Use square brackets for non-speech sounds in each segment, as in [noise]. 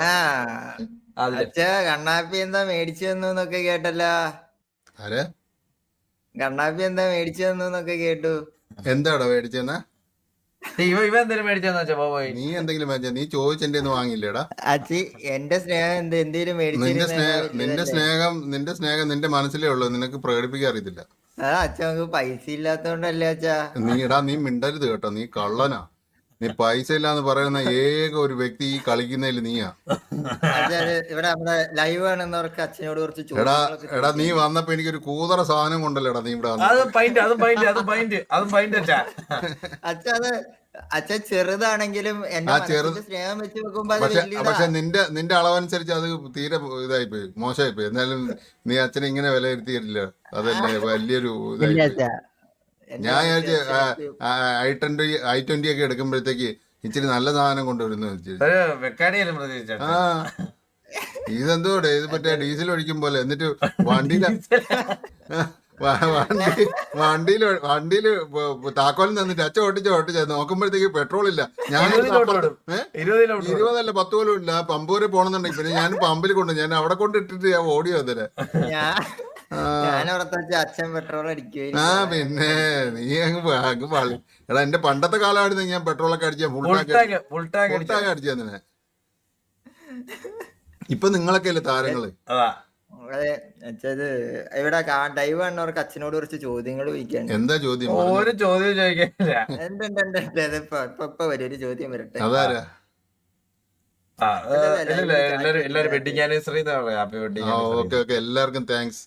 ആ. അച്ഛ കണ്ണാപ്പി എന്താ മേടിച്ചു തന്നു എന്നൊക്കെ കേട്ടല്ലോ. ആരെ? കണ്ണാപ്പി എന്താ മേടിച്ചു തന്നു എന്നൊക്കെ കേട്ടു. എന്താടോ മേടിച്ചെന്നാ? ഇവ ഇവ എന്തെങ്കിലും മേടിച്ചെന്ന് വെച്ചാ പോയി. നീ എന്തെങ്കിലും മേടിച്ച? നീ ചോദിച്ചെന്റെ ഒന്നും വാങ്ങില്ലേടാ അച്ഛി എന്റെ സ്നേഹം എന്ത് നിന്റെ സ്നേഹം മേടിച്ചു നിന്റെ സ്നേഹം നിന്റെ സ്നേഹം നിന്റെ മനസ്സിലേ ഉള്ളൂ. നിനക്ക് പ്രകടിപ്പിക്കാൻ അറിയത്തില്ല. ആ അച്ഛ നമുക്ക് പൈസ ഇല്ലാത്തോണ്ടല്ലേ അച്ഛാ. നീ എടാ നീ മിണ്ടരുത് കേട്ടോ. നീ കള്ളനാ. നീ പൈസ ഇല്ലാന്ന് പറയുന്ന ഏക ഒരു വ്യക്തി ഈ കളിക്കുന്നതിൽ നീയാ. ഇവിടെ നമ്മുടെ ലൈവ് ആണെന്നവർക്ക് അച്ഛനോട് കുറച്ച് എടാ എടാ നീ വന്നപ്പോ എനിക്കൊരു കൂതറ സാധനം കൊണ്ടല്ലോ എടാ നീ ഇവിടെ അച്ഛ. അത് അച്ഛൻ ചെറുതാണെങ്കിലും സ്നേഹം വെച്ച് പക്ഷെ നിന്റെ നിന്റെ അളവനുസരിച്ച് അത് തീരെ ഇതായി പോയി മോശമായി പോയി എന്നാലും നീ അച്ഛനെ ഇങ്ങനെ വിലയിരുത്തിയിട്ടില്ല. അതല്ലേ വലിയൊരു ഇതായി ഞാൻ വിചാരിച്ചു ഐ ട്വന്റി ഐ ട്വന്റി ഒക്കെ എടുക്കുമ്പോഴത്തേക്ക് ഇച്ചിരി നല്ല സാധനം കൊണ്ടുവരുന്നു വിചാരിച്ചു. ഒരു വെക്കാടിയല്ലേ പ്രതീക്ഷിച്ച ആ ഇതെന്തോടെ ഇത് മറ്റേ ഡീസൽ ഒഴിക്കും പോലെ എന്നിട്ട് [laughs] വണ്ടിയില വണ്ടി വണ്ടിയിൽ വണ്ടിയിൽ താക്കോലിൽ നിന്നിട്ട് അച്ഛ ഓട്ടിച്ച് ഓട്ടിച്ച് നോക്കുമ്പോഴത്തേക്ക് പെട്രോൾ ഇല്ല. ഞാൻ ഇരുപതിലോട്ട് വിടും ഏ? ഇരുപതിലോട്ട് വിടും. ഇരുപതല്ല പത്ത് പോലും ഇല്ല. പമ്പ് വരെ പോണെന്നുണ്ടെങ്കിൽ പിന്നെ ഞാൻ പമ്പിൽ കൊണ്ട് ഞാൻ അവിടെ കൊണ്ടിട്ടിട്ട് ഞാൻ ഓടിയോ അതിൽ ഞാൻ അച്ഛൻ പെട്രോൾ ആ പിന്നെ നീ അങ്ങ് എടാ എന്റെ പണ്ടത്തെ കാലമാണ് ഞാൻ പെട്രോളൊക്കെ അടിച്ച ഫുൾ ടാങ്ക് ഫുൾ ടാങ്ക് അടിച്ചു. തന്നെ ഇപ്പൊ നിങ്ങളൊക്കെ അല്ലേ താരങ്ങൾ? ഇവിടെ ഡൈവ് കണ്ടവർക്ക് അച്ഛനോട് കുറച്ച് ചോദ്യങ്ങൾ ചോദിക്കാൻ എന്താ ചോദ്യം. ഒരു ചോദ്യം ചോദിക്കാനില്ല. വരും ഒരു ചോദ്യം വരട്ടെ. അതാരാ? എല്ലാവർക്കും താങ്ക്സ്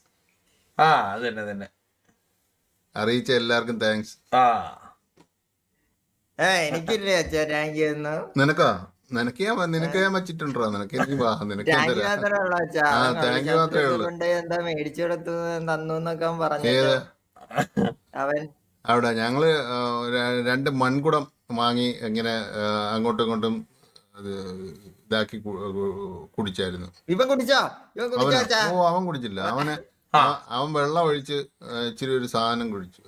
ആ അത് തന്നെ തന്നെ. അറിയിച്ച എല്ലാവർക്കും താങ്ക്സ് ആ. ഏ എനിക്കില്ലേ അച്ഛാ ടാങ്ക് ചെയ്യുന്നു നിനക്കാ? നിനക്ക് ഞാൻ നിനക്ക് ഞാൻ വെച്ചിട്ടുണ്ടോ? നിനക്ക് എനിക്ക് വാ നിനക്ക് താങ്ക് യു മാത്രമേ ഉള്ളൂ എന്താ മേടിച്ചു കൊടുത്തു തന്നു എന്നൊക്കെ പറഞ്ഞു അവൻ അവിടെ ഞങ്ങൾ രണ്ട് മൺകുടം വാങ്ങി ഇങ്ങനെ അങ്ങോട്ടും ഇങ്ങോട്ടും ഇതാക്കി കുടിച്ചായിരുന്നു. ഇവൻ കുടിച്ചോ? ഇവൻ കുടിച്ചോ അവന്? ഓ അവൻ കുടിച്ചില്ല. അവന് അവൻ വെള്ളം ഒഴിച്ച് ഇച്ചിരി ഒരു സാധനം കുഴിച്ചു?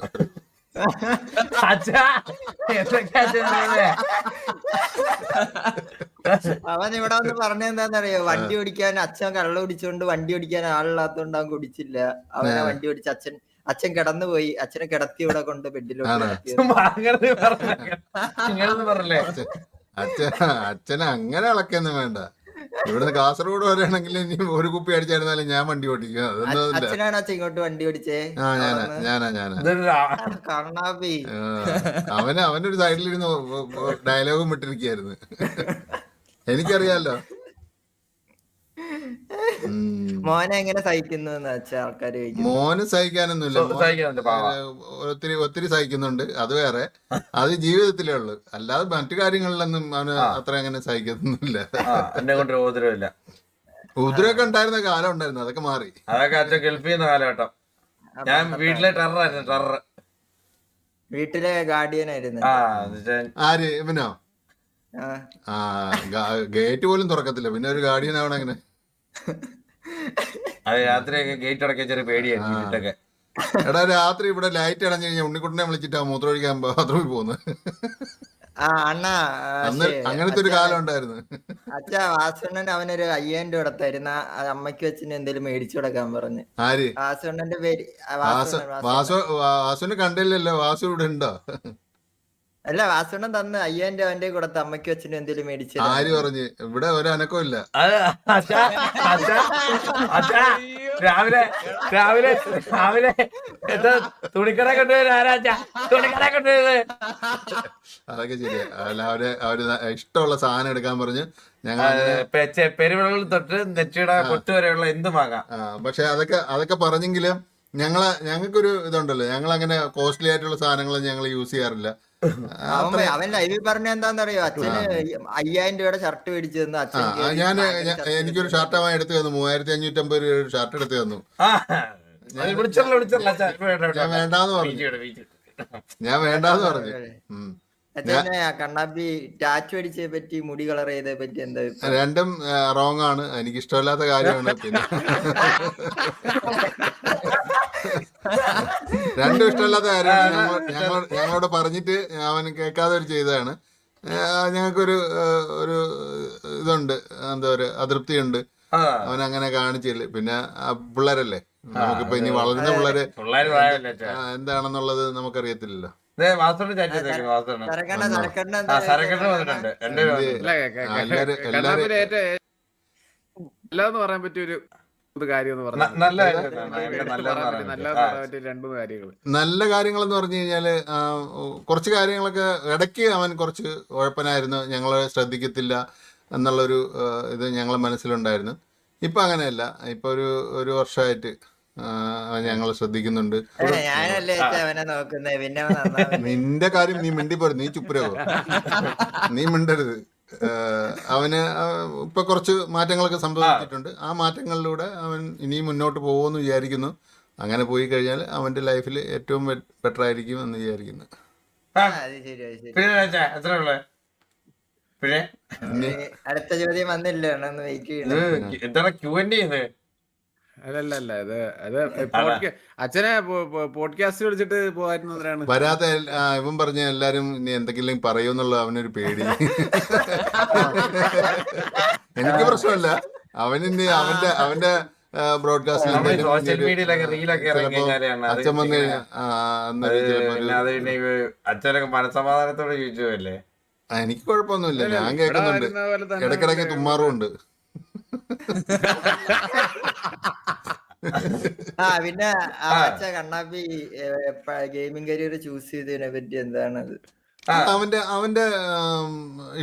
അവൻ ഇവിടെ വന്ന് പറഞ്ഞ എന്താന്നറിയോ വണ്ടി ഓടിക്കാൻ അച്ഛൻ കള്ള കുടിച്ചോണ്ട് വണ്ടി ഓടിക്കാൻ ആളില്ലാത്തോണ്ട് അവൻ കുടിച്ചില്ല. അവനെ വണ്ടി ഓടിച്ച് അച്ഛൻ അച്ഛൻ കിടന്നു പോയി അച്ഛനെ കിടത്തി ഇവിടെ കൊണ്ട് ബെഡിലോട്ട് അച്ഛൻ അച്ഛനെ അങ്ങനെ ഇളക്കൊന്നും വേണ്ട. ഇവിടുന്ന് കാസർഗോഡ് വരെയാണെങ്കിൽ ഇനി ഒരു കുപ്പി അടിച്ചായിരുന്നാലും ഞാൻ വണ്ടി ഓടിക്കും. അച്ഛനാണ് ഇങ്ങോട്ട് വണ്ടി ഓടിച്ചേ? ആ ഞാനാ ഞാനാ ഞാനാ. കണ്ണാപ്പി. അവന് അവനൊരു സൈഡിലിരുന്ന് ഡയലോഗും വിട്ടിരിക്കുകയായിരുന്നു എനിക്കറിയാലോ. മോനെ എങ്ങനെ സഹിക്കുന്നു ആൾക്കാര് മോന് സഹിക്കാനൊന്നുമില്ല. ഒത്തിരി ഒത്തിരി സഹിക്കുന്നുണ്ട്. അത് വേറെ. അത് ജീവിതത്തിലേ ഉള്ളു. അല്ലാതെ മറ്റു കാര്യങ്ങളിലൊന്നും അവന് അത്ര അങ്ങനെ സഹിക്കുന്നില്ല എന്നെ കൊണ്ട് ഉപദ്രവമില്ല ഉദ്രൊക്കെ ഉണ്ടായിരുന്ന കാലം ഉണ്ടായിരുന്നു. അതൊക്കെ മാറി. അതൊക്കെ അച്ഛൻ ഗൾഫിൽ നിന്ന് കാലഘട്ടം. ഞാൻ വീട്ടിലെ ടെററായിരുന്നു ടെറർ. വീട്ടിലെ ഗാർഡിയൻ ആയിരുന്നു. ആര്? ഇവനോ? ആ. ആ ഗേറ്റ് പോലും തുറക്കത്തില്ല. പിന്നെ ഒരു ഗാർഡിയൻ ആവണം അങ്ങനെ അത് രാത്രിയൊക്കെ ഗേറ്റ് അടക്കാൻ ചെറിയ പേടിയായിരുന്നു വീട്ടൊക്കെ എടാ രാത്രി ഇവിടെ ലൈറ്റ് അടഞ്ഞു കഴിഞ്ഞാൽ ഉണ്ണിക്കുട്ടനെ വിളിച്ചിട്ടാ മൂത്രമൊഴിക്കാൻ ബാത്റൂമിൽ പോകുന്നത് ആ അണ്ണാ അന്ന് അങ്ങനത്തെ ഒരു കാലം ഉണ്ടായിരുന്നു. അച്ഛാ വാസുണ്ണൻ അവനൊരു അയ്യായിരം രൂപ തരുന്ന അമ്മയ്ക്ക് വെച്ചിന് എന്തെങ്കിലും മേടിച്ചു കൊടുക്കാൻ പറഞ്ഞു. ആര്? വാസുണ്ണന്റെ പേര് വാസു. വാസു കണ്ടില്ലല്ലോ. വാസു ഇവിടെ ഉണ്ടോ? അല്ല വാസുണ്ണൻ തന്ന് അയ്യായിരം രൂപ അവന്റെ കൂടെ അമ്മയ്ക്ക് വെച്ചിന് എന്തെങ്കിലും മേടിച്ചു ആര് പറഞ്ഞു? ഇവിടെ ഒരു അനക്കം ഇല്ല. അച്ഛാ അച്ഛാ അച്ഛാ രാവിലെ രാവിലെ രാവിലെ എന്താ തുണിക്കട കൊണ്ടുവരും ആരാച്ചാ തുണിക്കട കൊണ്ടുവരുന്നത്? അതൊക്കെ ശരിയാ. അല്ല അവർ അവർ ഇഷ്ടമുള്ള സാധനം എടുക്കാൻ പറഞ്ഞു ഞങ്ങൾ പെരുവിളകൾ തൊട്ട് നെറ്റിയുടെ കൊട്ട് വരെയുള്ള എന്തും വാങ്ങാം. പക്ഷെ അതൊക്കെ അതൊക്കെ പറഞ്ഞെങ്കിലും ഞങ്ങൾ ഞങ്ങൾക്കൊരു ഇതുണ്ടല്ലോ. ഞങ്ങൾ അങ്ങനെ കോസ്റ്റ്ലി ആയിട്ടുള്ള സാധനങ്ങൾ ഞങ്ങൾ യൂസ് ചെയ്യാറില്ല. അവൻ അവൻ ലൈവിൽ പറഞ്ഞ എന്താന്നറിയോ? അച്ഛന് അയ്യായിരം രൂപയുടെ ഷർട്ട് മേടിച്ചു തന്നു. അച്ഛൻ ഞാൻ എനിക്കൊരു ഷർട്ട് അവൻ എടുത്തു തന്നു. മൂവായിരത്തി അഞ്ഞൂറ്റമ്പത് രൂപ ഒരു ഷർട്ട് എടുത്തു തന്നു. ഞാൻ വേണ്ടാന്ന് പറഞ്ഞു. ഞാൻ വേണ്ടാന്ന് പറഞ്ഞു. കണ്ണാപ്പി ടാറ്റു അടിച്ചെ പറ്റി മുടി കളർ ചെയ്തേ പറ്റി എന്താ? രണ്ടും റോങ് ആണ്. എനിക്ക് ഇഷ്ടമില്ലാത്ത കാര്യമാണ് പിന്നെ. രണ്ടും ഇഷ്ടമില്ലാത്ത കാര്യമാണ്. ഞങ്ങൾ ഞങ്ങളോട് പറഞ്ഞിട്ട് അവൻ കേൾക്കാതെ ഒരു ചെയ്തതാണ്. ഞങ്ങൾക്കൊരു ഒരു ഇതുണ്ട്. എന്താ പറയുക അതൃപ്തിയുണ്ട്. ഉണ്ട് അവൻ അങ്ങനെ കാണിച്ചില്ല. പിന്നെ ആ പിള്ളേരല്ലേ? നമുക്കിപ്പോ ഇനി വളരുന്ന പിള്ളേര് എന്താണെന്നുള്ളത് നമുക്കറിയത്തില്ലല്ലോ. നല്ലതെന്ന് പറയാൻ പറ്റിയ ഒരു എന്ന് നല്ല കാര്യങ്ങൾ നല്ല കാര്യങ്ങളെന്ന് പറഞ്ഞു കഴിഞ്ഞാൽ കുറച്ച് കാര്യങ്ങളൊക്കെ ഇടയ്ക്ക് അവൻ കുറച്ച് ഉഴപ്പനായിരുന്നു ഞങ്ങളെ ശ്രദ്ധിക്കത്തില്ല എന്നുള്ളൊരു ഇത് ഞങ്ങളെ മനസ്സിലുണ്ടായിരുന്നു. ഇപ്പൊ അങ്ങനെയല്ല. ഇപ്പൊ ഒരു ഒരു വർഷമായിട്ട് ഞങ്ങളെ ശ്രദ്ധിക്കുന്നുണ്ട്. നിന്റെ കാര്യം നീ മിണ്ടിപ്പോരു നീ ചുപ്പരോ നീ മിണ്ടരുത്. അവന് ഇപ്പൊ കുറച്ച് മാറ്റങ്ങളൊക്കെ സംഭവിച്ചിട്ടുണ്ട്. ആ മാറ്റങ്ങളിലൂടെ അവൻ ഇനിയും മുന്നോട്ട് പോകുമെന്ന് വിചാരിക്കുന്നു. അങ്ങനെ പോയി കഴിഞ്ഞാൽ അവന്റെ ലൈഫിൽ ഏറ്റവും ബെറ്റർ ആയിരിക്കും എന്ന് വിചാരിക്കുന്നു. അടുത്ത ചോദ്യം വന്നില്ല അല്ലല്ല അല്ല. ഇത് അത് അച്ഛനെ പോഡ്കാസ്റ്റ് വിളിച്ചിട്ട് വരാത്ത എൽ- ഇവൻ പറഞ്ഞ എല്ലാരും ഇനി എന്തെങ്കിലും പറയൂന്നുള്ള അവനൊരു പേടി. എനിക്ക് പ്രശ്നമല്ല. അവനിന്ന് അവന്റെ അവന്റെ ബ്രോഡ്കാസ്റ്റിൽ അച്ഛൻ വന്ന് അച്ഛനൊക്കെ മനസമാധാനത്തോടെ ചോദിച്ചു അല്ലേ എനിക്ക് കുഴപ്പമൊന്നുമില്ല. ഞാൻ കേൾക്കുന്നുണ്ട്. ഇടക്കിടക്ക് തുമ്മാറുമുണ്ട്. ആ പിന്നെ ആ ആ. കണ്ണാപ്പി ഗെയിമിംഗ് കരിയർ ചൂസ് ചെയ്തതിനെ പറ്റി എന്താണത്? അത് അവന്റെ അവന്റെ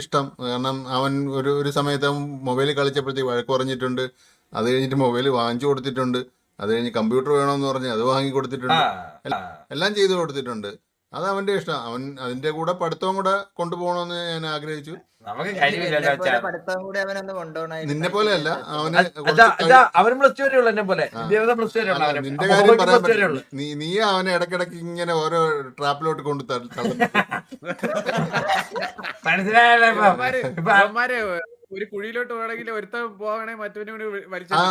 ഇഷ്ടം. കാരണം അവൻ ഒരു ഒരു സമയത്ത് അവൻ മൊബൈൽ കളിച്ചപ്പോഴത്തേക്ക് വഴക്ക് പറഞ്ഞിട്ടുണ്ട്. അത് കഴിഞ്ഞിട്ട് മൊബൈൽ വാങ്ങിച്ചു കൊടുത്തിട്ടുണ്ട്. അത് കഴിഞ്ഞ് കമ്പ്യൂട്ടർ വേണമെന്ന് പറഞ്ഞ് അത് വാങ്ങി കൊടുത്തിട്ടുണ്ട് എല്ലാം ചെയ്തു കൊടുത്തിട്ടുണ്ട്. അത് അവന്റെ ഇഷ്ടം. അവൻ അതിന്റെ കൂടെ പഠിത്തവും കൂടെ കൊണ്ടുപോകണമെന്ന് ഞാൻ ആഗ്രഹിച്ചു. നിന്നെ പോലെ അല്ല അവന് നിന്റെ കാര്യം പറയാൻ നീ നീ അവനെ ഇടക്കിടക്ക് ഇങ്ങനെ ഓരോ ട്രാപ്പിലോട്ട് കൊണ്ടു തള്ളി- തള്ളുന്നു. ഒരു കുഴിയിലോട്ട് പോകണമെങ്കിൽ ഒരുത്ത പോകണേ മറ്റവനെ കൂടി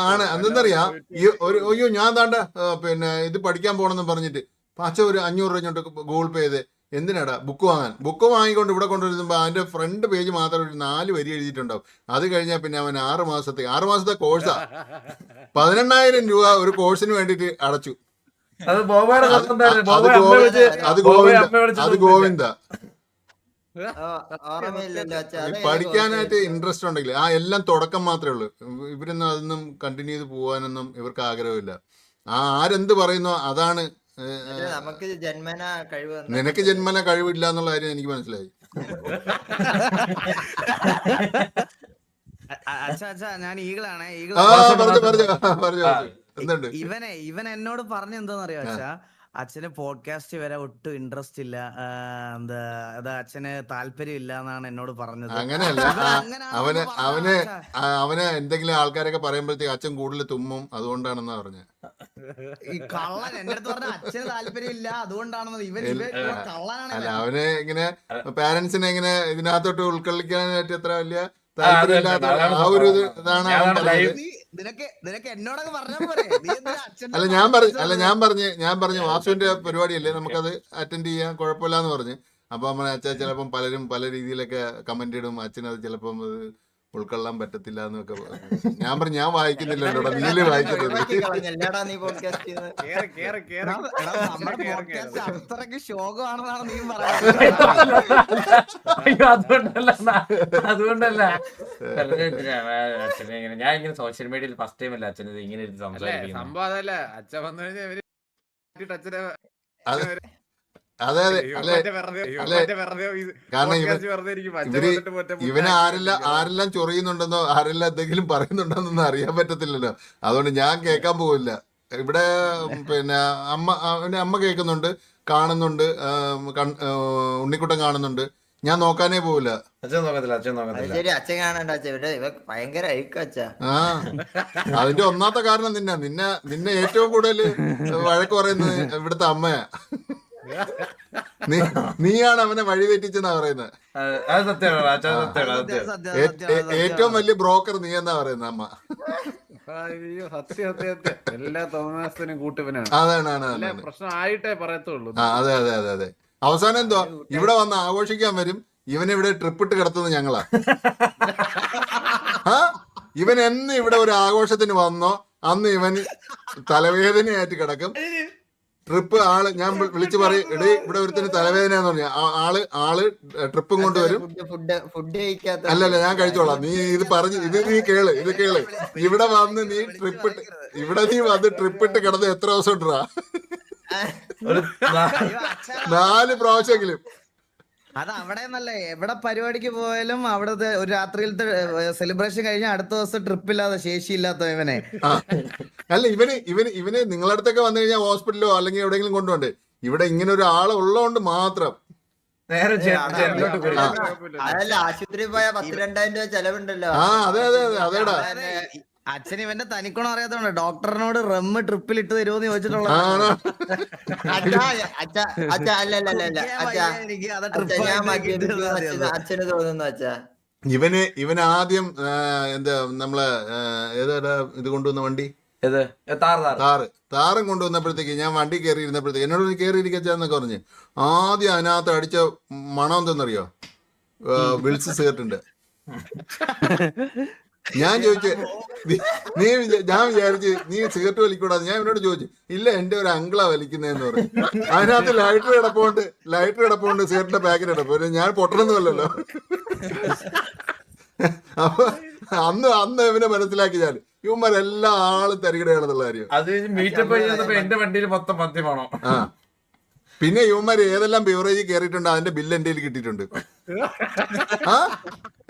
ആണ്. എന്തെന്നറിയാം ഈ ഒരു അയ്യോ ഞാൻ താണ്ട പിന്നെ ഇത് പഠിക്കാൻ പോണെന്ന് പറഞ്ഞിട്ട്. പാച്ച ഒരു അഞ്ഞൂറ് രൂപ ഇങ്ങോട്ട് ഗൂഗിൾ പേ ചെയ്ത് എന്തിനാടാ? ബുക്ക് വാങ്ങാൻ. ബുക്ക് വാങ്ങിക്കൊണ്ട് ഇവിടെ കൊണ്ടുവരുമ്പോൾ അതിന്റെ ഫ്രണ്ട് പേജ് മാത്രം ഒരു നാല് വരി എഴുതിയിട്ടുണ്ടാവും. അത് കഴിഞ്ഞാൽ പിന്നെ അവൻ ആറ് മാസത്തെ ആറ് മാസത്തെ കോഴ്സാ പതിനെണ്ണായിരം രൂപ ഒരു കോഴ്സിന് വേണ്ടിയിട്ട് അടച്ചു. അത് ഗോവിന്ദ അത് ഗോവിന്ദ പഠിക്കാനായിട്ട്? ഇൻട്രസ്റ്റ് ഉണ്ടെങ്കിൽ ആ എല്ലാം തുടക്കം മാത്രമേ ഉള്ളൂ. ഇവരൊന്നും അതൊന്നും കണ്ടിന്യൂ ചെയ്ത് പോകാനൊന്നും ഇവർക്ക് ആഗ്രഹമില്ല. ആ ആരെന്ത് പറയുന്നോ അതാണ് നമുക്ക് ജന്മന കഴിവ് നിനക്ക് ജന്മന കഴിവില്ല എന്നുള്ള കാര്യം എനിക്ക് മനസ്സിലായി. അച്ഛാ അച്ഛാ ഞാൻ ഈഗിളാണ് ഈഗിൾ പറഞ്ഞു പറഞ്ഞു പറഞ്ഞു ആ. ഇവനെ ഇവൻ എന്നോട് പറഞ്ഞ എന്താന്നറിയോ അച്ഛാ? അച്ഛന് പോഡ്കാസ്റ്റ് വരെ ഒട്ടും ഇൻട്രസ്റ്റ് ഇല്ല. എന്താ അത് അച്ഛന് താല്പര്യം ഇല്ല എന്നാണ് എന്നോട് പറഞ്ഞത്. അങ്ങനെയല്ല അവന് അവന് അവന് എന്തെങ്കിലും ആൾക്കാരൊക്കെ പറയുമ്പോഴത്തേക്ക് അച്ഛൻ കൂടുതൽ തുമ്മും അതുകൊണ്ടാണെന്നാ പറഞ്ഞു. ഈ കള്ളൻ എന്റെ അടുത്ത് പറഞ്ഞ അച്ഛന് താല്പര്യം ഇല്ല അതുകൊണ്ടാണെന്ന് ഇവൻ കള്ളനാണ്. അവന് ഇങ്ങനെ പാരന്റ്സിനെ ഇങ്ങനെ ഇതിനകത്തോട്ട് ഉൾക്കൊള്ളിക്കാനായിട്ട് എത്ര വലിയ താല്പര്യം ഇല്ലാത്ത ആ ഒരു ഇത് ഇതാണ് [laughs] അല്ല ഞാൻ പറഞ്ഞു അല്ല ഞാൻ പറഞ്ഞു ഞാൻ പറഞ്ഞു വാസുവിന്റെ പരിപാടിയല്ലേ? നമുക്കത് അറ്റൻഡ് ചെയ്യാൻ കുഴപ്പമില്ലാന്ന് പറഞ്ഞ്. അപ്പൊ നമ്മളെ അച്ഛൻ ചിലപ്പം പലരും പല രീതിയിലൊക്കെ കമന്റ് ഇടും. അച്ഛനത് ചിലപ്പം ഉൾക്കൊള്ളാൻ പറ്റത്തില്ല എന്നൊക്കെ ഞാൻ പറഞ്ഞു ഞാൻ വായിക്കുന്നില്ലല്ലോ നീൽ വായിക്കുന്നത്. ശോകമാണെന്നാണ് നീ [laughs] പറയുന്നത്. അതുകൊണ്ടല്ല അണ്ണാ. അതുകൊണ്ടല്ല. അച്ഛനെ ഇങ്ങനെ ഞാൻ ഇങ്ങനെ സോഷ്യൽ മീഡിയയിൽ ഫസ്റ്റ് ടൈം അല്ല അച്ഛനെ ഇങ്ങനെ സംസാരിക്കും സംസാരിക്കുന്നത്? സംഭവം അതല്ല. അച്ഛൻ വന്നു കഴിഞ്ഞാൽ അച്ഛനെ അതെ അതെ കാരണം ഇവനെ ആരെല്ലാം ആരെല്ലാം ചൊറിയുന്നുണ്ടെന്നോ ആരെല്ലാം എന്തെങ്കിലും പറയുന്നുണ്ടെന്നൊന്നും അറിയാൻ പറ്റത്തില്ലല്ലോ. അതുകൊണ്ട് ഞാൻ കേൾക്കാൻ പോകില്ല ഇവിടെ പിന്നെ അമ്മ അവന്റെ അമ്മ കേൾക്കുന്നുണ്ട് കാണുന്നുണ്ട് ഉണ്ണിക്കുട്ടൻ കാണുന്നുണ്ട്. ഞാൻ നോക്കാനേ പോവില്ല. അച്ഛൻ നോക്കത്തില്ല അച്ഛൻ നോക്കത്തില്ല. ശരി അച്ഛൻ കാണണ്ട ഇവിടെ ഇവ ഭയങ്കര ആ അതിന്റെ ഒന്നാമത്തെ കാരണം നിന്നെ നിന്നെ നിന്നെ ഏറ്റവും കൂടുതൽ വഴക്ക് പറയുന്നത് ഇവിടുത്തെ അമ്മയാ. നീ നീയാണ് അവനെ വഴി തെറ്റിച്ചെന്നാ പറയുന്നത് അത് സത്യമാണ് സത്യം. ഏറ്റവും വലിയ ബ്രോക്കർ നീ എന്നാ പറയുന്നത് അമ്മ? അയ്യോ സത്യം സത്യം സത്യം. എല്ലാ തോമസത്തിനും കൂട്ടുവനാണ് അതാണ് ആണ് ആണ് പ്രശ്നം ആയിട്ടേ പറയത്തുള്ളൂ. ആ അതെ അതെ അതെ അതെ. അവസാനം എന്തോ ഇവിടെ വന്ന് ആഘോഷിക്കാൻ വരും ഇവനെ ഇവിടെ ട്രിപ്പിട്ട് കിടത്തുന്നത് ഞങ്ങളാ. ആ? ഇവൻ എന്ന് ഇവിടെ ഒരു ആഘോഷത്തിന് വന്നോ അന്ന് ഇവൻ തലവേദനയായിട്ട് കിടക്കും. ട്രിപ്പ് ആൾ ഞാൻ വിളിച്ചു പറയും എടേ ഇവിടെ ഒരുത്തിന് പറഞ്ഞു. പറഞ്ഞ ആൾ ആൾ ട്രിപ്പും കൊണ്ടുവരും ഫുഡ് ഫുഡ് ഫുഡ് അല്ലല്ല ഞാൻ കഴിച്ചോളാം. നീ ഇത് പറഞ്ഞു ഇത് നീ കേൾ ഇത് കേൾ. ഇവിടെ വന്ന് നീ ട്രിപ്പ് ഇട്ട് ഇവിടെ നീ വന്ന് ട്രിപ്പ് ഇട്ട് കിടന്ന് എത്ര ദിവസം അച്ഛാ, നാല് പ്രാവശ്യമെങ്കിലും. അത് അവിടെ എന്നല്ല എവിടെ പരിപാടിക്ക് പോയാലും അവിടുത്തെ ഒരു രാത്രിയിലത്തെ സെലിബ്രേഷൻ കഴിഞ്ഞാൽ അടുത്ത ദിവസം ട്രിപ്പ് ഇല്ലാതെ ശേഷിയില്ലാത്ത ഇവനെ. അല്ല ഇവന് ഇവന് ഇവന് നിങ്ങളുടെ അടുത്തൊക്കെ വന്നു കഴിഞ്ഞാൽ ഹോസ്പിറ്റലോ അല്ലെങ്കിൽ എവിടെയെങ്കിലും കൊണ്ടുപോണ്ടേ ഇവിടെ ഇങ്ങനെ ഒരു ആൾ ഉള്ളതുകൊണ്ട് മാത്രം. നേരെ. അതല്ല ആശുപത്രി പോയാൽ പത്ത് രണ്ടായിരം രൂപ ചെലവുണ്ടല്ലോ. ആ അതെ അതെ അതെ അതേടാ. അതെ. അച്ഛൻ ഇവന്റെ തനിക്കുണം അറിയാത്തോണ്ട് ഡോക്ടറിനോട് റമ്മ് ട്രിപ്പിൽ ഇട്ട് തരുമോന്ന് ചോദിച്ചിട്ടുള്ള അച്ഛന് തോന്നുന്നു അച്ഛാ. ഇവന് ഇവൻ ആദ്യം എന്താ നമ്മളെ ഏതാ ഇത് കൊണ്ടുവന്ന വണ്ടി? താറ് താറ്. കൊണ്ടുവന്നപ്പോഴത്തേക്ക് ഞാൻ വണ്ടി കയറി ഇരുന്നപ്പോഴത്തേക്ക് എന്നോട് കയറി ഇരിക്കച്ചാന്നൊക്കെ പറഞ്ഞ്. ആദ്യം അതിനകത്ത് അടിച്ച മണം എന്തെന്നറിയോ? വിളിച്ച് വിൽസ് സിഗരറ്റുണ്ട് [laughs] ഞാൻ ചോദിച്ചു നീ- ഞാൻ വിചാരിച്ച് നീ സിഗരറ്റ് വലിക്കൂടാ. ഞാൻ എന്നോട് ചോദിച്ചു ഇല്ല എന്റെ ഒരു അങ്കിളാ വലിക്കുന്നതെന്ന് പറഞ്ഞു. അതിനകത്ത് ലൈറ്റർ കിടപ്പുണ്ട് ലൈറ്റർ കിടപ്പുണ്ട് സിഗരറ്റിന്റെ പാക്കറ്റ് കിടപ്പുണ്ട്. ഞാൻ പൊട്ടണമെന്നല്ലോ അപ്പൊ അന്ന് അന്ന് ഇവനെ മനസ്സിലാക്കി ഞാൻ ഇവന്മാരെല്ലാ ആളും തരികിടയാണെന്നുള്ള കാര്യം. അത് മീറ്റപ്പ് എന്റെ വണ്ടിയിൽ മൊത്തം മദ്യമാണോ ആ. പിന്നെ ഇവന്മാർ ഏതെല്ലാം ബിവറേജ് കയറിയിട്ടുണ്ട് അതിന്റെ ബില്ല് എന്റെ കിട്ടിയിട്ടുണ്ട്. [laughs] ആ?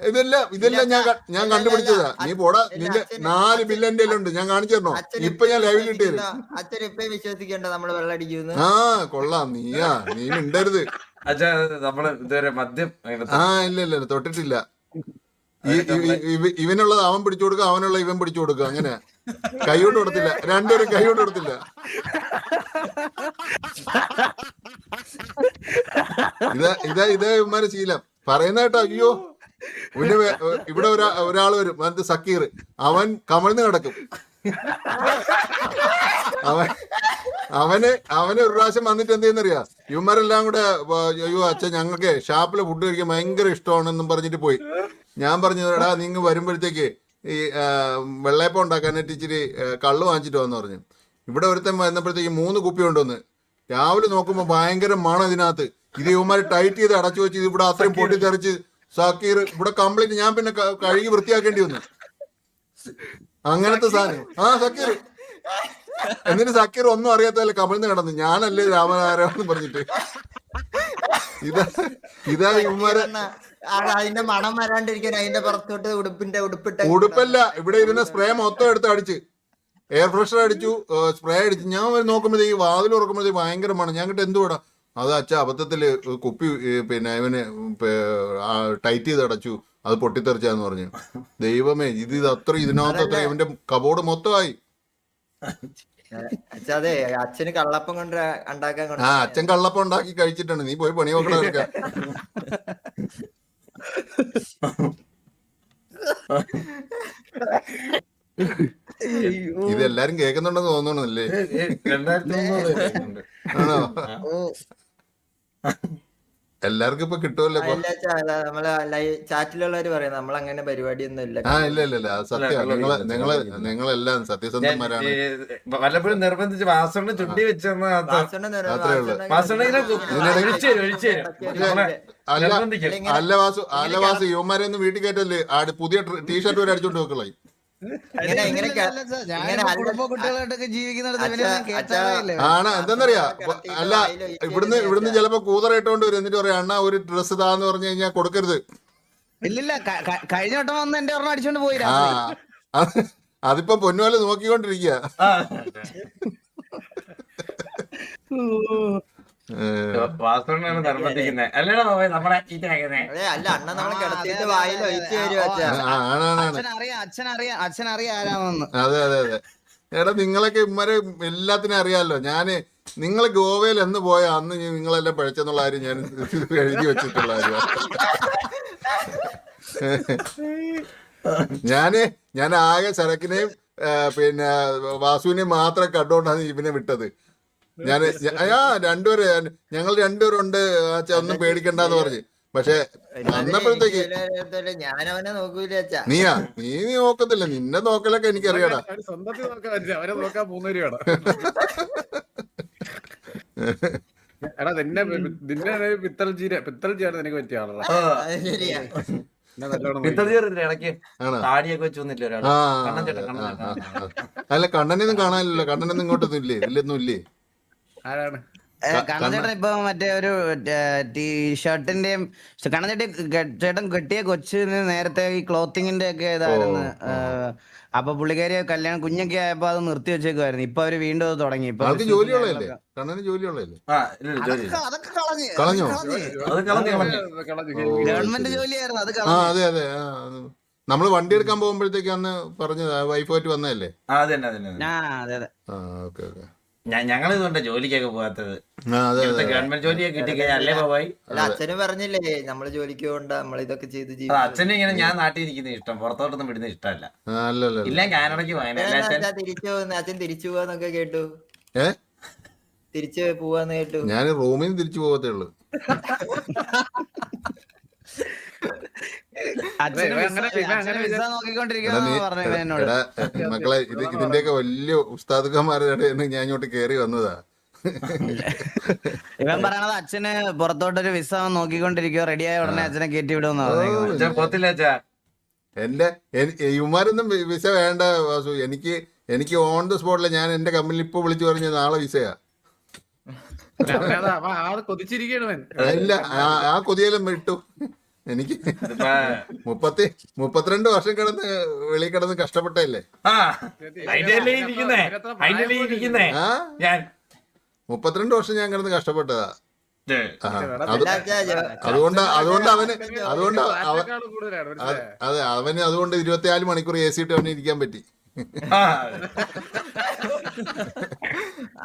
ഇതെല്ലാം ഇതെല്ലാം ഞാൻ ഞാൻ കണ്ടുപിടിച്ചതാ. നീ പോടാ നിന്റെ നാല് ബില്ല് എന്റെ ഉണ്ട്. ഞാൻ കാണിച്ചു തരണോ? ഇപ്പൊ ഞാൻ ലൈവിൽ ഇട്ട് തരും അച്ഛൻ ഇപ്പൊ വിശ്വസിക്കണ്ട നമ്മൾ ആ കൊള്ളാം. നീയാ നീ ഉണ്ടരുത് അച്ഛാ നമ്മൾ ഇതുവരെ മദ്യം ആ ഇല്ല ഇല്ല. തൊട്ടിട്ടില്ല. ഇവനുള്ളത് അവൻ പിടിച്ചു കൊടുക്കുക അവനുള്ള ഇവൻ പിടിച്ചു കൊടുക്കുക അങ്ങനെ. കൈകൊണ്ട് കൊടുത്തില്ല. രണ്ടുപേരും കൈയോട്ട് കൊടുത്തില്ല. ഇതാ ഇതാ ഇതേ ഇവന്മാരെ ശീലം. പറയുന്ന കേട്ടോ അയ്യോ. പിന്നെ ഇവിടെ ഒരാ ഒരാൾ വരും. അത് സക്കീർ. അവൻ കമഴ്ന്ന് കിടക്കും. അവൻ അവന് അവന് ഒരു പ്രാവശ്യം വന്നിട്ട് എന്ത് ചെയ്യുന്നറിയാ? ഇവന്മാരെല്ലാം കൂടെ അയ്യോ അച്ഛൻ ഞങ്ങൾക്ക് ഷാപ്പിലെ ഫുഡ് കഴിക്കാൻ ഭയങ്കര ഇഷ്ടമാണെന്നും പറഞ്ഞിട്ട് പോയി. ഞാൻ പറഞ്ഞു എടാ നിങ്ങൾ വരുമ്പോഴത്തേക്ക് ഈ വെള്ളയപ്പം ഉണ്ടാക്കാനായിട്ട് ഇച്ചിരി കള്ള് വാങ്ങിച്ചിട്ട് വന്നു പറഞ്ഞു. ഇവിടെ ഒരുത്തൻ വന്നപ്പോഴത്തേക്ക് മൂന്ന് കുപ്പി കൊണ്ടുവന്ന്. രാവിലെ നോക്കുമ്പോൾ ഭയങ്കര മണം ഇതിനകത്ത്. ഇത് ഇവന്മാര് ടൈറ്റ് ചെയ്ത് അടച്ചു വെച്ച് ഇത് ഇവിടെ അത്രയും പൊട്ടിത്തെറിച്ച് സക്കീർ. ഇവിടെ കംപ്ലീറ്റ് ഞാൻ പിന്നെ കഴുകി വൃത്തിയാക്കേണ്ടി വന്നു. അങ്ങനത്തെ സാധനം. ആ സക്കീർ. എന്നിട്ട് സക്കീർ ഒന്നും അറിയാത്തല്ലേ കമിഴ്ന്ന് കിടന്നു. ഞാനല്ലേ രാമനാരായണെന്ന് പറഞ്ഞിട്ട്. ഇതാ ഇതാ ഇവന്മാരെ അതിന്റെ മണം വരാണ്ടിരിക്കാൻ അതിന്റെ പുറത്തോട്ട് ഉടുപ്പിന്റെ ഉടുപ്പിട്ട് ഉടുപ്പല്ല ഇവിടെ ഇരുന്ന സ്പ്രേ മൊത്തം എടുത്ത് അടിച്ച്. എയർ ഫ്രഷർ അടിച്ചു സ്പ്രേ അടിച്ചു. ഞാൻ നോക്കുമ്പോഴത്തേക്ക് വാതിൽ ഉറക്കുമ്പോഴത്തേക്ക് ഭയങ്കര മണം. ഞാൻ കിட்ட എന്തുവാടാ അത് അച്ഛ അബദ്ധത്തിൽ കുപ്പി പിന്നെ ഇവന് ടൈറ്റ് ചെയ്ത് അടച്ചു. അത് പൊട്ടിത്തെറിച്ചാന്ന് പറഞ്ഞു. ദൈവമേ ഇത് ഇത് അത്ര ഇതിനകത്ത് അത്ര ഇവന്റെ കബോർഡ് മൊത്തമായി. അതെ അച്ഛന് കള്ളപ്പം കൊണ്ട് ഉണ്ടാക്കാൻ ആ അച്ഛൻ കള്ളപ്പം ഉണ്ടാക്കി കഴിച്ചിട്ടാണ്. നീ പോയി പണി നോക്കണം [laughs] [laughs] ഇത് എല്ലാരും കേൾക്കുന്നുണ്ടെന്ന് തോന്നണല്ലേ രണ്ടായിരത്തി ആണോ? എല്ലാവർക്കും ഇപ്പൊ കിട്ടുമല്ലോ നമ്മളെ ചാറ്റിലുള്ളവര് പറയുന്നത് നമ്മൾ അങ്ങനെ പരിപാടിയൊന്നും ഇല്ല. ആ ഇല്ല ഇല്ല ഇല്ല. സത്യം. നിങ്ങൾ നിങ്ങൾ നിങ്ങളെല്ലാം സത്യസന്ധന്മാരാണ്. വല്ലപ്പോഴും നിർബന്ധിച്ച് വാസണ്ണ ചുണ്ടി വെച്ചെന്ന അത്രേ ഉള്ളൂ. അല്ല അല്ല വാസു അല്ല വാസു യുവമാരെ ഒന്നും വീട്ടിൽ കയറ്റല്ലേ? ആ പുതിയ ടീഷർട്ട് വരെ അടിച്ചോണ്ട് വെക്കളായി ആണ്. എന്തെന്നറിയാ? അല്ല ഇവിടുന്ന് ഇവിടുന്ന് ചിലപ്പോ കൂതറായിട്ടോണ്ട് വരും. എന്നിട്ട് പറയാം അണ്ണാ ഒരു ഡ്രസ്സ് താന്ന് പറഞ്ഞു കഴിഞ്ഞാൽ കൊടുക്കരുത്. ഇല്ലില്ല കഴിഞ്ഞ വട്ടം വന്ന് എന്റെ ഒരെണ്ണം അടിച്ചോണ്ട് പോയി അതിപ്പോ പൊന്നുപോലെ നോക്കിക്കൊണ്ടിരിക്കുക നമ്മളെ അല്ല അണ്ണ നമ്മളെ അതെ, വായിൽ അതെ, ഒഴിച്ചു അതെ. തരും ആ, അച്ഛാ ആ, ആണാണ് അച്ഛൻ അറിയാം അച്ഛൻ അറിയാം അച്ഛൻ അറിയാം ആരാണെന്ന്. അതെ അതെ അതെ. എടാ നിങ്ങളൊക്കെ ഇമ്മരെ എല്ലാത്തിനും അറിയാലോ. ഞാൻ നിങ്ങൾ ഗോവയിൽ എന്ന് പോയ അന്ന് ഞാൻ നിങ്ങളെല്ലാം പഴച്ചെന്നുള്ള കാര്യം ഞാൻ [laughs] എഴുതി വെച്ചിട്ടുള്ള ഞാൻ ഞാൻ ആകെ ചരക്കിനെയും പിന്നെ വാസുവിനെയും മാത്രം കണ്ടോണ്ടാണ് ഇവനെ വിട്ടത്. ഞാൻ [laughs] ആ രണ്ടുപേര് ഞങ്ങൾ രണ്ടുപേരുണ്ട്. ഉണ്ട് ഒന്നും പേടിക്കണ്ടെന്ന് പറഞ്ഞു. പക്ഷെ വന്നപ്പോഴത്തേക്ക് ഞാൻ അവനെ നോക്കൂല നീയാ? നീ നീ നോക്കത്തില്ല. നിന്നെ നോക്കലൊക്കെ എനിക്കറിയാടാ. അറിയാടാ സ്വന്തത്തിൽ അവരെ നോക്കാൻ മൂന്ന് രൂപയാണ് [laughs] എടാ നിന്നെ നിന്നെ പിത്തൽ ജീര പിത്തൽ ജീരാണ് നിനക്ക് പറ്റിയ ആളാ. ആ, ശരിയാ. എന്നെ നല്ലോണം നോക്കി. പിത്തൽ ചേർത്തില്ല ഇടയ്ക്ക് ആണോ? താടിയൊക്കെ വെച്ച് വന്നില്ല ഒരാൾ ആ കണ്ണൻ ചേട്ടൻ, കണ്ണൻ ആ, അല്ല കണ്ണനൊന്നും കാണാനില്ലല്ലോ. കണ്ണനൊന്നും ഇങ്ങോട്ടൊന്നും ഇല്ലേ? ഇല്ലൊന്നും ഇല്ലേ? ആരാണ്? കണ്ണചേട്ടൻ ഇപ്പൊ മറ്റേ ഒരു ടീഷർട്ടിന്റെയും കണ്ണചേട്ടി ചേട്ടൻ കെട്ടിയ കൊച്ചിന് നേരത്തെ ഈ ക്ലോത്തിങ്ങിന്റെ ഒക്കെ ഇതായിരുന്നു. അപ്പൊ പുള്ളിക്കാരി കല്യാണം കുഞ്ഞൊക്കെ ആയപ്പോ അത് നിർത്തി വെച്ചേക്കുമായിരുന്നു ഇപ്പൊ അവർ വീണ്ടും അത് തുടങ്ങി. ഇപ്പൊ. ഗവൺമെന്റ് ജോലിയായിരുന്നു അത് അതെ അതെ നമ്മൾ നമ്മൾ വണ്ടി എടുക്കാൻ പോകുമ്പോഴത്തേക്ക് അന്ന് പറഞ്ഞത് വൈഫായിട്ട് വന്നതല്ലേ? ആ അത് തന്നെ. ആ അതെ അതെ. ആ ഓക്കെ ഓക്കെ. ഞങ്ങൾ ഇതുകൊണ്ട് ജോലിക്കൊക്കെ പോകാത്തത്. ഗവൺമെന്റ് ജോലിയൊക്കെ കിട്ടിക്കഴിഞ്ഞാൽ അല്ലേ പോയി അല്ല അച്ഛന് പറഞ്ഞില്ലേ നമ്മൾ ജോലിക്ക് പോകണ്ട നമ്മൾ ഇതൊക്കെ ചെയ്ത് അച്ഛനും ഇങ്ങനെ ഞാൻ നാട്ടിൽ ഇരിക്കുന്നത് ഇഷ്ടം. പുറത്തോട്ടൊന്നും വിടുന്ന ഇഷ്ടമല്ല. ഇല്ല കാനഡയ്ക്ക് അച്ഛൻ അച്ഛൻ തിരിച്ചു പോകുന്ന? അച്ഛൻ തിരിച്ചു പോവാന്നൊക്കെ കേട്ടു. ഏ? തിരിച്ചു പോവാന്ന് കേട്ടു. ഞാൻ റൂമിൽ തിരിച്ചു പോകത്തേ ഉള്ളൂ. [laughs] മക്കളെ ഇത് ഇതിന്റെയൊക്കെ വലിയ ഉസ്താദുക്കന്മാരുടെ ഞാൻ ഇങ്ങോട്ട് കേറി വന്നതാ. ഇവൻ പറയണത് അച്ഛന് പുറത്തോട്ടൊരു വിസ നോക്കിക്കൊണ്ടിരിക്കുക റെഡിയായ ഉടനെ അച്ഛനെ കയറ്റി വിടുമെന്ന് അച്ഛാ എന്റെ എനി- ഇവന്മാരൊന്നും വിസ വേണ്ട വാസു. എനിക്ക് എനിക്ക് ഓൺ ദ സ്പോട്ടിൽ ഞാൻ എന്റെ കമ്പനിയിൽ ഇപ്പൊ വിളിച്ചു പറഞ്ഞ നാളെ വിസയാ. ഇല്ല ആ- ആ കൊതിയെല്ലാം വിട്ടു. എനിക്ക് മുപ്പത്തി മുപ്പത്തിരണ്ട് വർഷം കിടന്ന് വെളിയിൽ കിടന്ന് കഷ്ടപ്പെട്ടല്ലേ ആ. അതിന്റെ ഇരിക്കുന്നേ? അതിന്റെ ഇരിക്കുന്നേ? ഞാൻ. മുപ്പത്തിരണ്ട് വർഷം ഞാൻ കിടന്ന് കഷ്ടപ്പെട്ടതാ. അതുകൊണ്ട് അതുകൊണ്ട് അവന് അതുകൊണ്ട് അത് അവന് അതുകൊണ്ട് ഇരുപത്തിനാല് മണിക്കൂർ എ സി ഇട്ട് അവന് ഇരിക്കാൻ പറ്റി.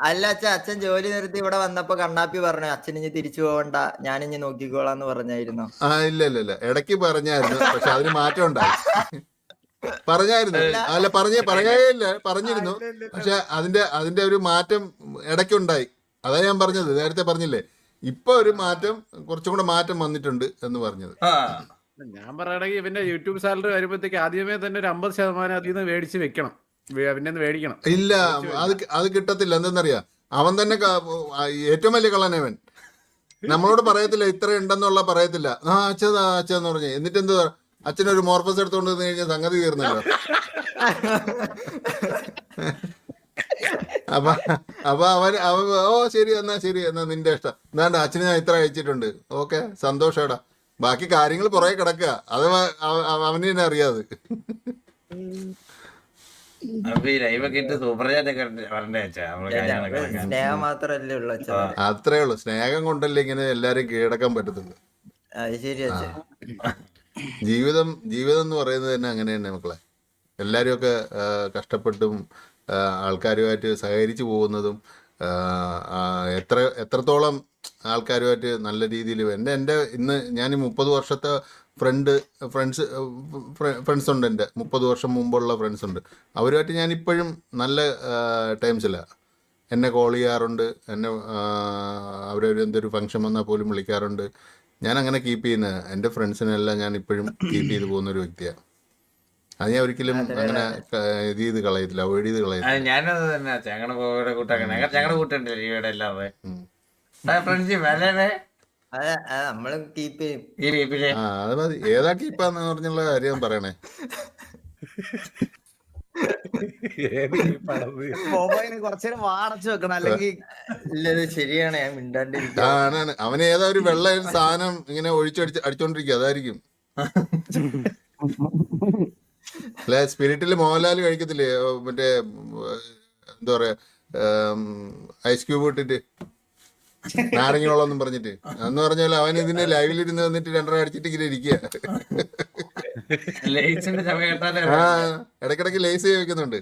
അല്ല അച്ഛ അച്ഛൻ ജോലി നിർത്തി ഇവിടെ വന്നപ്പോ കണ്ണാപ്പി പറഞ്ഞു അച്ഛൻ ഇനി തിരിച്ചു പോവണ്ട ഞാൻ ഇനി നോക്കിക്കോളാന്ന് പറഞ്ഞായിരുന്നു. ആ ഇല്ല ഇല്ല ഇല്ല. ഇടയ്ക്ക് പറഞ്ഞായിരുന്നു പക്ഷെ അതിന് മാറ്റം ഉണ്ടായി. പറഞ്ഞായിരുന്നു. അല്ല. പറഞ്ഞ പറഞ്ഞേ പറഞ്ഞിരുന്നു. പക്ഷെ അതിന്റെ അതിന്റെ ഒരു മാറ്റം ഇടയ്ക്കുണ്ടായി. അതാ ഞാൻ പറഞ്ഞത് നേരത്തെ പറഞ്ഞില്ലേ? ഇപ്പൊ ഒരു മാറ്റം കുറച്ചും കൂടെ മാറ്റം വന്നിട്ടുണ്ട് എന്ന് പറഞ്ഞത്. ആ. ഞാൻ പറയണെങ്കിൽ ഇവന്റെ യൂട്യൂബ് സാലറി വരുമ്പോഴത്തേക്ക് ആദ്യമേ തന്നെ ഒരു അമ്പത് ശതമാനം അതിൽ നിന്ന് മേടിച്ച് വെക്കണം. അവന്റെ മേടിക്കണം. ഇല്ല അത് അത് കിട്ടത്തില്ല. എന്തെന്നറിയാ? അവൻ തന്നെ ഏറ്റവും വലിയ കള്ളനവൻ. നമ്മളോട് പറയത്തില്ല ഇത്ര ഉണ്ടെന്നുള്ള പറയത്തില്ല. ആ അച്ഛതാ അച്ഛന്ന് പറഞ്ഞു. എന്നിട്ട് എന്ത് അച്ഛനൊരു മോർഫസ് എടുത്തോണ്ട് വന്നു കഴിഞ്ഞാൽ സംഗതി തീർന്നല്ലോ. അപ്പൊ അപ്പൊ അവൻ അവ ഓ ശരി എന്നാ ശരി എന്നാ നിന്റെ ഇഷ്ടം. എന്നാണ്ട് അച്ഛന് ഞാൻ ഇത്ര അയച്ചിട്ടുണ്ട് ഓക്കെ സന്തോഷടാ. ബാക്കി കാര്യങ്ങൾ പുറകെ കിടക്കുക. അത് അവ- അവ- അവന് തന്നെ അറിയാതെ. അത്രേ ഉള്ളൂ. സ്നേഹം കൊണ്ടല്ലേ ഇങ്ങനെ എല്ലാരും കീഴടക്കാൻ പറ്റത്തുള്ളൂ. ജീവിതം ജീവിതം എന്ന് പറയുന്നത് തന്നെ അങ്ങനെ തന്നെ മക്കളെ. എല്ലാവരും ഒക്കെ കഷ്ടപ്പെട്ടും ആൾക്കാരുമായിട്ട് സഹകരിച്ചു പോകുന്നതും എത്ര എത്രത്തോളം ആൾക്കാരുമായിട്ട് നല്ല രീതിയിൽ എന്റെ എന്റെ ഇന്ന് ഞാൻ മുപ്പത് വർഷത്തെ ഫ്രണ്ട് ഫ്രണ്ട്സ് ഫ്രണ്ട്സ് ഉണ്ട് എന്റെ. മുപ്പത് വർഷം മുമ്പുള്ള ഫ്രണ്ട്സ് ഉണ്ട്. അവരുമായിട്ട് ഞാൻ ഇപ്പോഴും നല്ല ടൈംസിലാണ് എന്നെ കോൾ ചെയ്യാറുണ്ട്. എന്നെ അവരൊരു എന്തൊരു ഫംഗ്ഷൻ വന്നാൽ പോലും വിളിക്കാറുണ്ട്. ഞാൻ അങ്ങനെ കീപ്പ് ചെയ്യുന്ന എന്റെ ഫ്രണ്ട്സിനെല്ലാം ഞാൻ ഇപ്പോഴും കീപ്പ് ചെയ്ത് പോകുന്ന ഒരു വ്യക്തിയാണ് അത് ഞാൻ ഒരിക്കലും അങ്ങനെ ഇത് ചെയ്ത് കളയത്തില്ല അവോയ്ഡ് ചെയ്ത് കളയത്തില്ല. ഞാനത് തന്നെ ഞങ്ങളുടെ കൂടെ കൂട്ടാക്കണേ ഞങ്ങളുടെ കൂട്ടുണ്ടല്ലോ ഇവിടെ എല്ലാവരെ ഉം. ഫ്രണ്ട്ഷിപ്പ് അല്ലേ അതെ മതി. ഏതാ കീപ്പാന്ന് പറഞ്ഞുള്ള കാര്യം പറയണേ. ശരിയാണ്. അവൻ ഏതാ ഒരു വെള്ള സാധനം ഇങ്ങനെ ഒഴിച്ചടിച്ച് അടിച്ചോണ്ടിരിക്കും അതായിരിക്കും. [laughs] അല്ലെ സ്പിരിറ്റിൽ മോഹൻലാൽ കഴിക്കത്തില്ലേ? മറ്റേ എന്താ പറയാ ഐസ് ക്യൂബ് ഇട്ടിട്ട്. നാരങ്ങയോളം പറഞ്ഞിട്ട്. എന്ന് പറഞ്ഞാൽ അവൻ ഇതിന്റെ ലൈവിൽ ഇരുന്ന് വന്നിട്ട് രണ്ടര അടിച്ചിട്ട് ഇങ്ങനെ ഇരിക്കുക ആ ഇടക്കിടക്ക് ലേസ് വെക്കുന്നുണ്ട്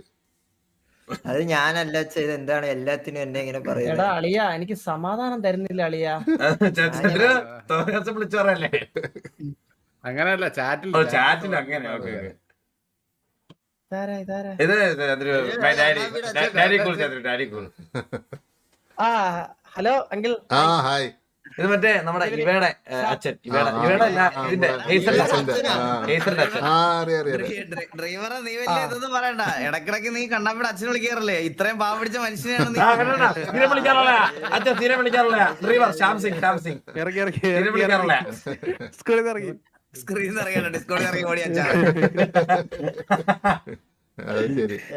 അത് ഞാനല്ല ചെയ്ത് എന്താണ് എല്ലാത്തിനും എന്നെ ഇങ്ങനെ പറയുന്നത്? അളിയ എനിക്ക് സമാധാനം തരുന്നില്ല അളിയ. അങ്ങനെയല്ല ചാറ്റിൽ ഓ ചാറ്റിൽ അങ്ങനെ ഓക്കെ. Hello uncle. ആ ഹായ്. ഇത് മറ്റേ നമ്മുടെ ഇവയുടെ അച്ഛൻ. ഇവയുടെ ഇവയുടെ അല്ല ഇതിന്റെ ഏസറിന്റെ ഡ്രൈവറെ നീ വലിയ ഇതൊന്നും പറയണ്ട. ഇടക്കിടക്ക് നീ കണ്ണാപ്പിടെ അച്ഛൻ വിളിക്കാറില്ലേ? ഇത്രയും പാവ പിടിച്ച മനുഷ്യനെയാണ് നീ സ്ഥിരം വിളിക്കാറുള്ള അച്ഛൻ സ്ഥിരം വിളിക്കാറില്ല. ഡ്രൈവർ ശ്യാം സിംഗ് ശ്യാം സിംഗ്. ഇറങ്ങി ഇറങ്ങി സ്ഥിരം വിളിക്കാറുള്ള സ്കൂളിൽ നിന്ന് ഇറങ്ങി സ്ക്രീൻ അറിയാലോ ഡിസ്കോഡിൽ ഇറങ്ങി ഓടി അച്ഛാ.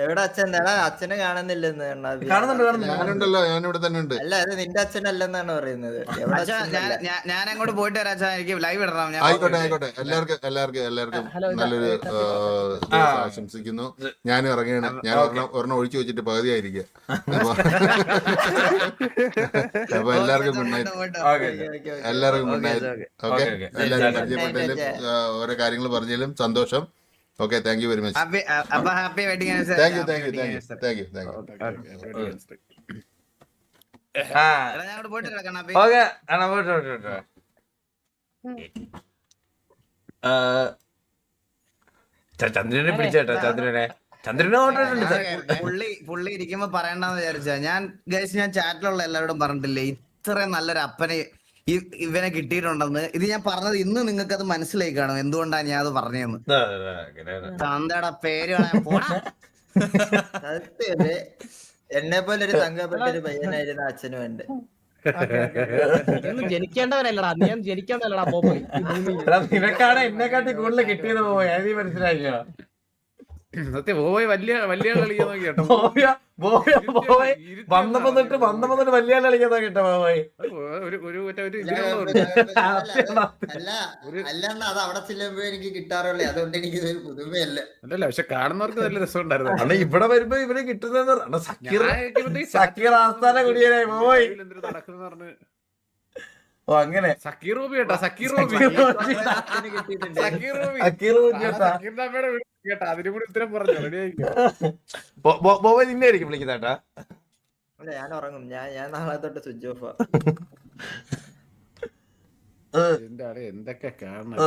എവിടെ അച്ഛൻ എടാ അച്ഛനെ കാണുന്നില്ലെന്ന് ഞാനുണ്ടല്ലോ ഞാനിവിടെ തന്നെ ഉണ്ട്. അല്ല അത് നിന്റെ അച്ഛനല്ലെന്നാണ് പറയുന്നത്. എവിടെ ഞാൻ അങ്ങോട്ട് പോയിട്ട് വരാം അച്ഛാ എനിക്ക് ലൈവ് ഇടണം. ഞാൻ ആയിക്കോട്ടെ ആയിക്കോട്ടെ. എല്ലാവർക്കും എല്ലാവർക്കും എല്ലാവർക്കും നല്ലൊരു ആശംസിക്കുന്നു. ഞാൻ ഇറങ്ങുകയാണ്. ഞാൻ ഒരെണ്ണം ഒരെണ്ണം ഒഴിച്ചു വെച്ചിട്ട് പകുതിയായിരിക്കുക [laughs] അപ്പൊ അപ്പൊ എല്ലാവർക്കും good night okay, okay, okay. എല്ലാവർക്കും ഗുഡ് നൈറ്റ് ഓക്കെ. എല്ലാവരും പരിചയപ്പെട്ടതിലും ഓരോ കാര്യങ്ങൾ പറഞ്ഞാലും സന്തോഷം. Okay thank you very much happy അപ്പൊ happy wedding thank you thank you thank you thank you thank you പോയിട്ട് പോയിട്ട് ചന്ദ്രനെ പിടിച്ചേട്ടാ ചന്ദ്രനെ. പുള്ളി പുള്ളി ഇരിക്കുമ്പോ പറയണ്ടെന്ന് വിചാരിച്ചാ ഞാൻ ഗൈസ് ഞാൻ ചാറ്റിലുള്ള എല്ലാവരോടും പറഞ്ഞിട്ടില്ലേ ഇത്രയും നല്ലൊരു അപ്പനെ ഇവനെ കിട്ടിയിട്ടുണ്ടെന്ന്. ഇത് ഞാൻ പറഞ്ഞത് ഇന്ന് നിങ്ങൾക്ക് അത് മനസ്സിലായി കാണും. എന്തുകൊണ്ടാണ് ഞാൻ അത് പറഞ്ഞതെന്ന്. തന്തയുടെ പേര്? എന്നെ പോലെ ഒരു തങ്കപ്പെട്ട ഒരു പയ്യനായിരുന്നു അച്ഛനും എന്റെ ജനിക്കേണ്ടവരല്ലടാ ജനിക്കേണ്ടവനല്ലടാ. നീ ഭൂമിയിൽ. എടാ, നിനക്കാണ് എന്നെക്കാട്ടി കൂടുതൽ കിട്ടിയത് പോയി അത് നീ മനസ്സിലാക്കിയോ സത്യം പോയി വലിയ വലിയ കളിക്കാൻ നോക്കി കേട്ടോ. ബോയ ബോയ ബോയ് വന്നപ്പോ തൊട്ട് വന്നപ്പോ തൊട്ട് വലിയ കളിക്കാൻ കേട്ടോ ബോയ് ഒരു ഒരു ഒരു അല്ല അത് അവിടെ ചെല്ലുമ്പോ എനിക്ക് കിട്ടാറുള്ളേ. അതുകൊണ്ട് എനിക്ക് ഇതൊരു പുതുമയല്ല. അല്ലല്ല പക്ഷെ കാണുന്നവർക്ക് നല്ല രസം ഉണ്ടായിരുന്നു അണ്ണ ഇവിടെ വരുമ്പോ ഇവർ കിട്ടുന്ന സക്കീർ സക്കീർ ആസ്ഥാന കുടിയനായി പോയി നടക്കുന്ന പറഞ്ഞു. ഓ അങ്ങനെ. സക്കീർ റൂബി കേട്ടാ Zakir Ruby Zakir Ruby Zakir Ruby Zakir അമ്മയുടെ കേട്ടാ അതിനും കൂടി ഉത്തരം പറഞ്ഞു റെഡി ആയിരിക്കും? ബോബോയ് നിന്നെ ആയിരിക്കും വിളിക്കുന്നേട്ടാ അല്ല ഞാൻ ഉറങ്ങും. ഞാൻ ഞാൻ നാളെ തൊട്ട് സ്വിച്ച് ഓഫ് എന്താണ് എന്തൊക്കെ കാണണം